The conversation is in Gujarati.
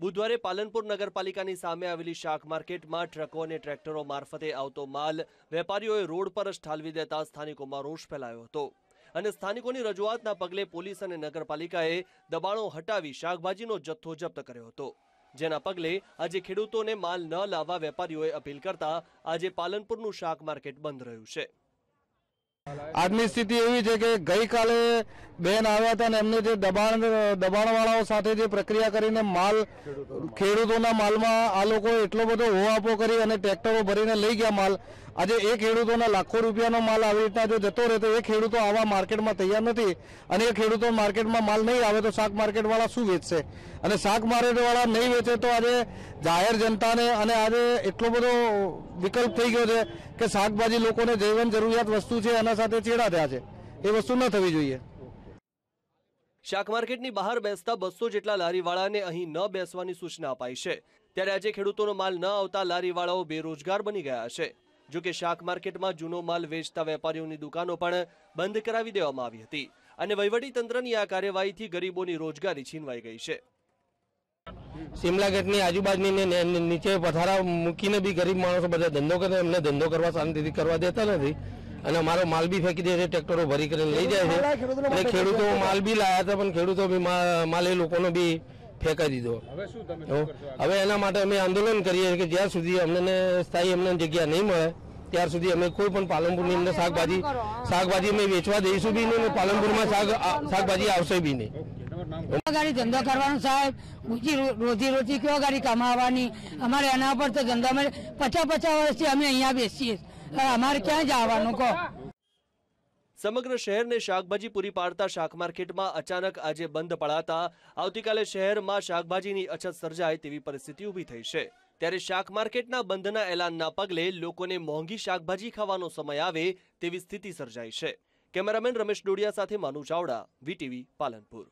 બુધવારે પાલનપુર નગરપાલિકાની સામે આવેલી શાક માર્કેટમાં ટ્રકો અને ટ્રેક્ટરો મારફતે આવતો માલ વેપારીઓએ રોડ પર જ ઠાલવી દેતા સ્થાનિકોમાં રોષ ફેલાયો હતો. અને સ્થાનિકોની રજૂઆતના પગલે પોલીસ અને નગરપાલિકાએ દબાણો હટાવી શાકભાજીનો જથ્થો જપ્ત કર્યો હતો. જેના પગલે આજે ખેડૂતોને માલ ન લાવવા વેપારીઓએ અપીલ કરતા આજે પાલનપુરનું શાક માર્કેટ બંધ રહ્યું છે. આજની સ્થિતિ એવી છે કે ગઈકાલે બેન આવ્યા હતા અને એમને જે દબાણ, દબાણવાળાઓ સાથે જે પ્રક્રિયા કરીને માલ, ખેડૂતોના માલમાં આ લોકો એટલો બધો હોઆપો કરી અને ટ્રેક્ટરો ભરીને લઈ ગયા માલ. આજે એ ખેડૂતોના લાખો રૂપિયાનો માલ આવી રીતના જો જતો રહે તો એ ખેડૂતો આવા માર્કેટમાં તૈયાર નથી અને એ ખેડૂતો માર્કેટમાં માલ નહીં આવે તો શાક માર્કેટવાળા શું વેચશે? અને શાક માર્કેટવાળા નહીં વેચે તો આજે જાહેર જનતાને અને આજે એટલો બધો વિકલ્પ થઈ ગયો છે કે શાકભાજી લોકોને જીવન જરૂરિયાત વસ્તુ છે, એના સાથે ચેડા થયા છે. એ વસ્તુ ન થવી જોઈએ. શાક બહાર બેસતા બસો જેટલા લારીવાળાને અહીં ન બેસવાની સૂચના અપાઈ છે. ત્યારે આજે ખેડૂતોનો માલ ન આવતા લારીવાળાઓ બેરોજગાર બની ગયા છે. જો કે શાક જૂનો માલ વેચતા વેપારીઓની દુકાનો પણ બંધ કરાવી દેવામાં આવી હતી અને વહીવટીતંત્રની આ કાર્યવાહીથી ગરીબોની રોજગારી છીનવાઈ ગઈ છે. સિમલા ગેટની આજુબાજુની નીચે પથારા મૂકીને બી ગરીબ માણસો બધા ધંધો કરે, એમને ધંધો કરવા શાંતિથી કરવા દેતા નથી. અને અમારો માલ બી ફેંકી દે છે ટ્રેક્ટરો ભરી કરીને લઈ જાય છે. અને ખેડૂતો માલ બી લાયા હતા પણ ખેડૂતો બી માલ એ લોકોનો બી ફેંકાઈ દીધો. હવે એના માટે અમે આંદોલન કરીએ છીએ કે જ્યાં સુધી અમને સ્થાયી અમને જગ્યા નહીં મળે ત્યાર સુધી અમે કોઈ પણ પાલનપુરની અંદર શાકભાજી શાકભાજી અમે વેચવા દઈશું બી નહીં પાલનપુરમાં શાક શાકભાજી આવશે બી નહીં. ગાડી ધંધો કરવાનો સાહેબ ઊંચી રોજી રોજી કયો કેવા ગાડી કમાવાની? અમારે એના પર તો ધંધો અમે પચાસ પચાસ વર્ષથી અમે અહીંયા બેસીએ અમારે ક્યાં જવાનું, કહો. સમગ્ર શહેરને શાકભાજી પૂરી પાડતા શાક માર્કેટમાં અચાનક આજે બંધ પડાતા આવતીકાલે શહેરમાં શાકભાજીની અછત સર્જાય તેવી પરિસ્થિતિ ઊભી થઈ છે. ત્યારે શાક માર્કેટના બંધના એલાનના પગલે લોકોને મોંઘી શાકભાજી ખાવાનો સમય આવે તેવી સ્થિતિ સર્જાઈ છે. કેમેરામેન રમેશ ડોડિયા સાથે માનુ ચાવડા, વીટીવી પાલનપુર.